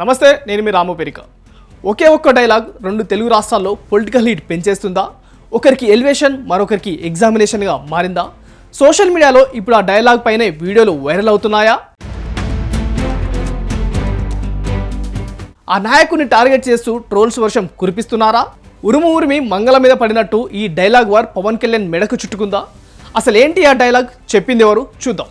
నమస్తే నేను మీ రాము పెరిక. ఒకే ఒక్క డైలాగ్ రెండు తెలుగు రాష్ట్రాల్లో పొలిటికల్ హీట్ పెంచేస్తుందా? ఒకరికి ఎలివేషన్ మరొకరికి ఎగ్జామినేషన్గా మారిందా? సోషల్ మీడియాలో ఇప్పుడు ఆ డైలాగ్ పైనే వీడియోలు వైరల్ అవుతున్నాయా? ఆ నాయకుని టార్గెట్ చేస్తూ ట్రోల్స్ వర్షం కురిపిస్తున్నారా? ఉరుము ఉరిమి మంగళ మీద పడినట్టు ఈ డైలాగ్ వార్ పవన్ కళ్యాణ్ మెడకు చుట్టుకుందా? అసలు ఏంటి ఆ డైలాగ్? చెప్పింది ఎవరు? చూద్దాం.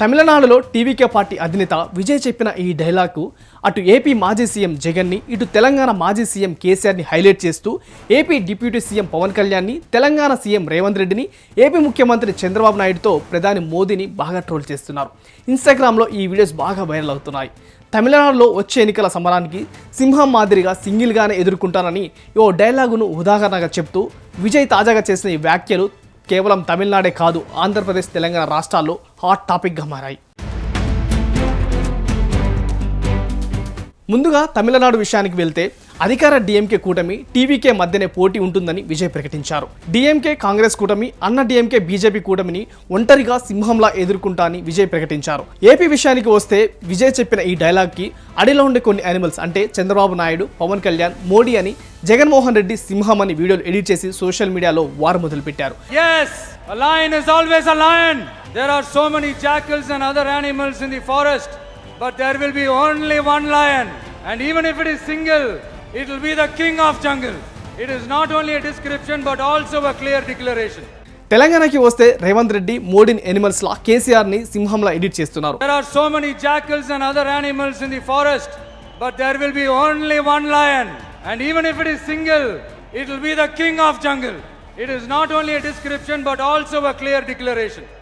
తమిళనాడులో టీవీకే పార్టీ అధినేత విజయ్ చెప్పిన ఈ డైలాగ్కు అటు ఏపీ మాజీ సీఎం జగన్ని ఇటు తెలంగాణ మాజీ సీఎం కేసీఆర్ని హైలైట్ చేస్తూ ఏపీ డిప్యూటీ సీఎం పవన్ కళ్యాణ్ని తెలంగాణ సీఎం రేవంత్ రెడ్డిని ఏపీ ముఖ్యమంత్రి చంద్రబాబు నాయుడుతో ప్రధాని మోదీని బాగా ట్రోల్ చేస్తున్నారు. ఇన్స్టాగ్రామ్లో ఈ వీడియోస్ బాగా వైరల్ అవుతున్నాయి. తమిళనాడులో వచ్చే ఎన్నికల సమరానికి సింహం మాదిరిగా సింగిల్గానే ఎదుర్కొంటానని ఓ డైలాగును ఉదాహరణగా చెప్తూ విజయ్ తాజాగా చేసిన ఈ వ్యాఖ్యలు కేవలం తమిళనాడే కాదు ఆంధ్రప్రదేశ్ తెలంగాణ రాష్ట్రాల్లో హాట్ టాపిక్గా మారాయి. ముందుగా తమిళనాడు విషయానికి వెళ్తే అధికార డిఎంకే కూటమి టీవీకే మధ్యనే పోటీ ఉంటుందని విజయ్ ప్రకటించారు. డిఎంకే కాంగ్రెస్ కూటమి అన్న డిఎంకే బీజేపీ కూటమిని ఒంటరిగా సింహంలా ఎదుర్కొంటా అని విజయ్ ప్రకటించారు. ఏపీ విషయానికి వస్తే విజయ్ చెప్పిన ఈ డైలాగ్కి అడిలో ఉండే కొన్ని యానిమల్స్ అంటే చంద్రబాబు నాయుడు పవన్ కళ్యాణ్ మోడీ అని జగన్మోహన్ రెడ్డి సింహం అని వీడియోలు ఎడిట్ చేసి సోషల్ మీడియాలో వారు మొదలుపెట్టారు. There are so many jackals and other animals in the forest, but there will be only one lion. And even if it is single, it will be the king of jungle. It is not only a description but also a clear declaration. తెలంగాణకి వస్తే రేవంత్ రెడ్డి మోడీని animals లా కేసీఆర్ని సింహంలా edit చేస్తున్నారు There are so many jackals and other animals in the forest, but there will be only one lion. And even if it is single, it will be the king of jungle. It is not only a description but also a clear declaration.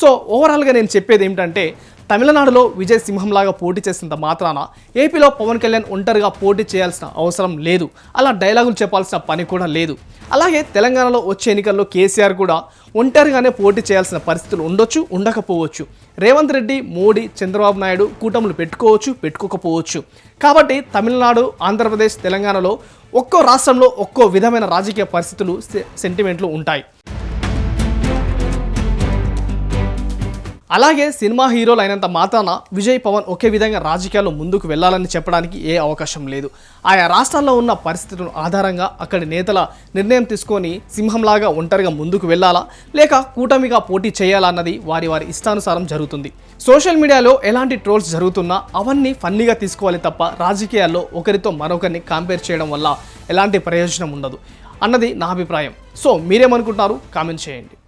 So ఓవరాల్గా నేను చెప్పేది ఏమిటంటే తమిళనాడులో విజయ్ సింహంలాగా పోటీ చేసినంత మాత్రాన ఏపీలో పవన్ కళ్యాణ్ ఒంటరిగా పోటీ చేయాల్సిన అవసరం లేదు. అలా డైలాగులు చెప్పాల్సిన పని కూడా లేదు. అలాగే తెలంగాణలో వచ్చే ఎన్నికల్లో కేసీఆర్ కూడా ఒంటరిగానే పోటీ చేయాల్సిన పరిస్థితులు ఉండొచ్చు ఉండకపోవచ్చు. రేవంత్ రెడ్డి మోడీ చంద్రబాబు నాయుడు కూటములు పెట్టుకోవచ్చు పెట్టుకోకపోవచ్చు. కాబట్టి తమిళనాడు ఆంధ్రప్రదేశ్ తెలంగాణలో ఒక్కో రాష్ట్రంలో ఒక్కో విధమైన రాజకీయ పరిస్థితులు సెంటిమెంట్లు ఉంటాయి. అలాగే సినిమా హీరోలు అయినంత మాత్రాన విజయ్ పవన్ ఒకే విధంగా రాజకీయాల్లో ముందుకు వెళ్ళాలని చెప్పడానికి ఏ అవకాశం లేదు. ఆయా రాష్ట్రాల్లో ఉన్న పరిస్థితులను ఆధారంగా అక్కడి నేతల నిర్ణయం తీసుకొని సింహంలాగా ఒంటరిగా ముందుకు వెళ్ళాలా? లేక కూటమిగా పోటీ చేయాలా అన్నది వారి వారి ఇష్టానుసారం జరుగుతుంది. సోషల్ మీడియాలో ఎలాంటి ట్రోల్స్ జరుగుతున్నా అవన్నీ ఫన్నీగా తీసుకోవాలి తప్ప రాజకీయాల్లో ఒకరితో మరొకరిని కంపేర్ చేయడం వల్ల ఎలాంటి ప్రయోజనం ఉండదు అన్నది నా అభిప్రాయం. సో మీరేమనుకుంటున్నారు? కామెంట్ చేయండి.